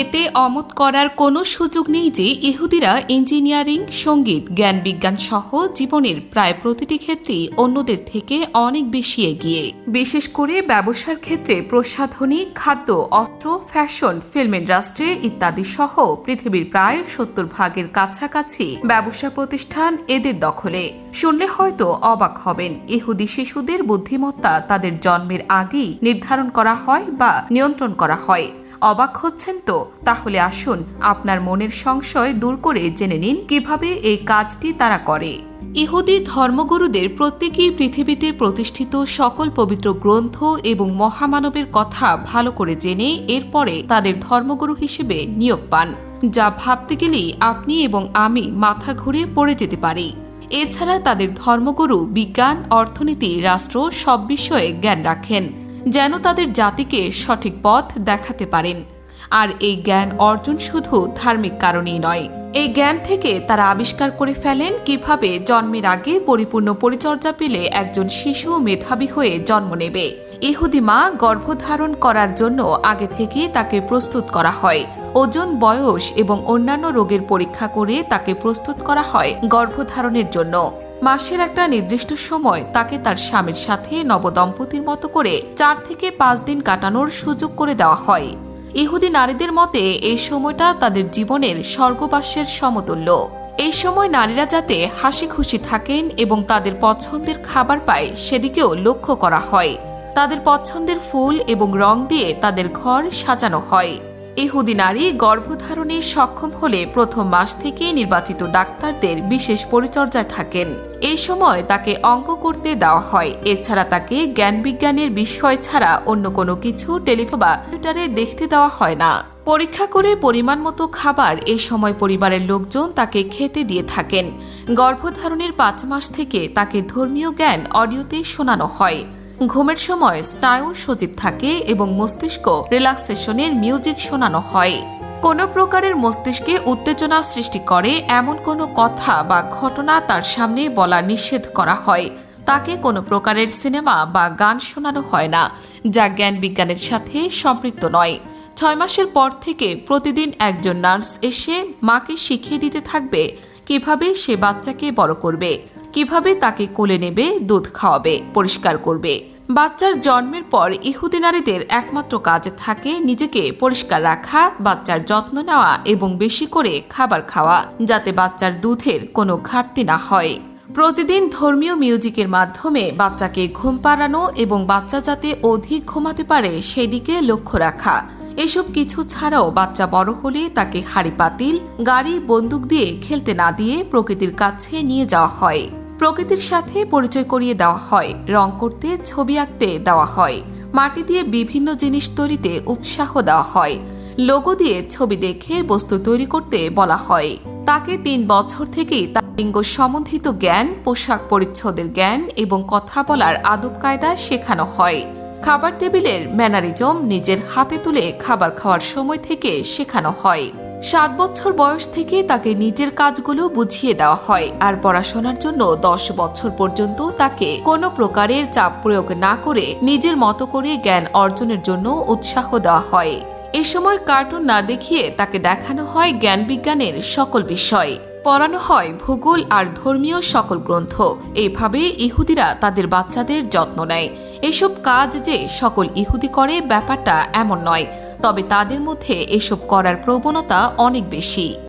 এতে অমত করার কোনো সুযোগ নেই যে ইহুদিরা ইঞ্জিনিয়ারিং, সংগীত জ্ঞান বিজ্ঞান সহ জীবনের প্রায় প্রতিটি ক্ষেত্রেই অন্যদের থেকে অনেক বেশি এগিয়ে। বিশেষ করে ব্যবসার ক্ষেত্রে প্রসাধনী, খাদ্য, অস্ত্র, ফ্যাশন, ফিল্ম ইন্ডাস্ট্রি ইত্যাদি সহ পৃথিবীর প্রায় সত্তর ভাগের কাছাকাছি ব্যবসা প্রতিষ্ঠান এদের দখলে। শুনলে হয়তো অবাক হবেন, ইহুদি শিশুদের বুদ্ধিমত্তা তাদের জন্মের আগেই নির্ধারণ করা হয় বা নিয়ন্ত্রণ করা হয়। অবাক হচ্ছেন তো? তাহলে আসুন, আপনার মনের সংশয় দূর করে জেনে নিন কীভাবে এই কাজটি তারা করে। ইহুদি ধর্মগুরুদের প্রত্যেকেই পৃথিবীতে প্রতিষ্ঠিত সকল পবিত্র গ্রন্থ এবং মহামানবের কথা ভালো করে জেনে এরপরে তাদের ধর্মগুরু হিসেবে নিয়োগ পান, যা ভাবতে গেলেই আপনি এবং আমি মাথা ঘুরে পড়ে যেতে পারি। এছাড়া তাদের ধর্মগুরু বিজ্ঞান, অর্থনীতি, রাষ্ট্র সব বিষয়ে জ্ঞান রাখেন। যেন তাদের জাতিকে সঠিক পথ দেখাতে পারেন। আর এই জ্ঞান অর্জন শুধু ধার্মিক কারণেই নয়। এই জ্ঞান থেকে তারা আবিষ্কার করে ফেলেন কীভাবে জন্মের আগে পরিপূর্ণ পরিচর্যা পেলে একজন শিশু মেধাবী হয়ে জন্ম নেবে। ইহুদি মা গর্ভধারণ করার জন্য আগে থেকে তাকে প্রস্তুত করা হয়। ওজন, বয়স এবং অন্যান্য রোগের পরীক্ষা করে তাকে প্রস্তুত করা হয় গর্ভধারণের জন্য। মাসের একটা নির্দিষ্ট সময় তাকে তার স্বামীর সাথে নবদম্পতির মতো করে চার থেকে পাঁচ দিন কাটানোর সুযোগ করে দেওয়া হয়। ইহুদি নারীদের মতে এই সময়টা তাদের জীবনের স্বর্গবাসের সমতুল্য। এই সময় নারীরা যাতে হাসি খুশি থাকেন এবং তাদের পছন্দের খাবার পায় সেদিকেও লক্ষ্য করা হয়। তাদের পছন্দের ফুল এবং রং দিয়ে তাদের ঘর সাজানো হয়। ইহুদি নারী গর্ভধারণে সক্ষম হলে প্রথম মাস থেকে নির্বাচিত ডাক্তারদের বিশেষ পরিচর্যায় থাকেন। এই সময় তাকে অঙ্ক করতে দেওয়া হয়। এছাড়া তাকে জ্ঞান বিজ্ঞানের বিষয় ছাড়া অন্য কোনো কিছু টেলিফোন বা কম্পিউটারে দেখতে দেওয়া হয় না। পরীক্ষা করে পরিমাণ মতো খাবার এই সময় পরিবারের লোকজন তাকে খেতে দিয়ে থাকেন। গর্ভধারণের পাঁচ মাস থেকে তাকে ধর্মীয় জ্ঞান অডিওতে শোনানো হয়। ঘুমের সময় স্নায়ু সজীব থাকে এবং মস্তিষ্ক রিল্যাক্সেশনের মিউজিক শোনানো হয়। কোনো প্রকারের মস্তিষ্কে উত্তেজনা সৃষ্টি করে এমন কোনো কথা বা ঘটনা তার সামনে বলা নিষেধ করা হয়। তাকে কোনো প্রকারের সিনেমা বা গান শোনানো হয় না, যা জ্ঞান বিজ্ঞানের সাথে সম্পৃক্ত নয়। ছয় মাসের পর থেকে প্রতিদিন একজন নার্স এসে মাকে শিখিয়ে দিতে থাকবে কীভাবে সে বাচ্চাকে বড় করবে। কীভাবে তাকে কোলে নেবে, দুধ খাওয়াবে, পরিষ্কার করবে। বাচ্চার জন্মের পর ইহুদি নারীদের একমাত্র কাজ থাকে নিজেকে পরিষ্কার রাখা, বাচ্চার যত্ন নেওয়া এবং বেশি করে খাবার খাওয়া, যাতে বাচ্চার দুধের কোনো ঘাটতি না হয়। প্রতিদিন ধর্মীয় মিউজিকের মাধ্যমে বাচ্চাকে ঘুম পাড়ানো এবং বাচ্চা যাতে অধিক ঘুমাতে পারে সেদিকে লক্ষ্য রাখা। এসব কিছু ছাড়াও বাচ্চা বড় হলে তাকে হাড়ি, পাতিল, গাড়ি, বন্দুক দিয়ে খেলতে না দিয়ে প্রকৃতির কাছে নিয়ে যাওয়া হয়। প্রকৃতির সাথে পরিচয় করিয়ে দেওয়া হয়, রং করতে, ছবি আঁকতে দেওয়া হয়, মাটি দিয়ে বিভিন্ন জিনিস তৈরিতে উৎসাহ দেওয়া হয়, লোগো দিয়ে ছবি দেখে বস্তু তৈরি করতে বলা হয়। তাকে তিন বছর থেকেই তার লিঙ্গ সম্বন্ধিত জ্ঞান, পোশাক পরিচ্ছদের জ্ঞান এবং কথা বলার আদব কায়দা শেখানো হয়। খাবার টেবিলের ম্যানারিজম নিজের হাতে তুলে খাবার খাওয়ার সময় থেকে শেখানো হয়। সাত বছর বয়স থেকে তাকে নিজের কাজগুলো বুঝিয়ে দেওয়া হয় আর পড়াশোনার জন্য দশ বছর পর্যন্ত তাকে কোনো প্রকারের চাপ প্রয়োগ না করে নিজের মতো করে জ্ঞান অর্জনের জন্য উৎসাহ দেওয়া হয়। এ সময় কার্টুন না দেখিয়ে তাকে দেখানো হয় জ্ঞান বিজ্ঞানের সকল বিষয়। পড়ানো হয় ভূগোল আর ধর্মীয় সকল গ্রন্থ। এইভাবে ইহুদিরা তাদের বাচ্চাদের যত্ন নেয়। এসব কাজ যে সকল ইহুদি করে ব্যাপারটা এমন নয়। তবে তাদের মধ্যে এসব করার প্রবণতা অনেক বেশি।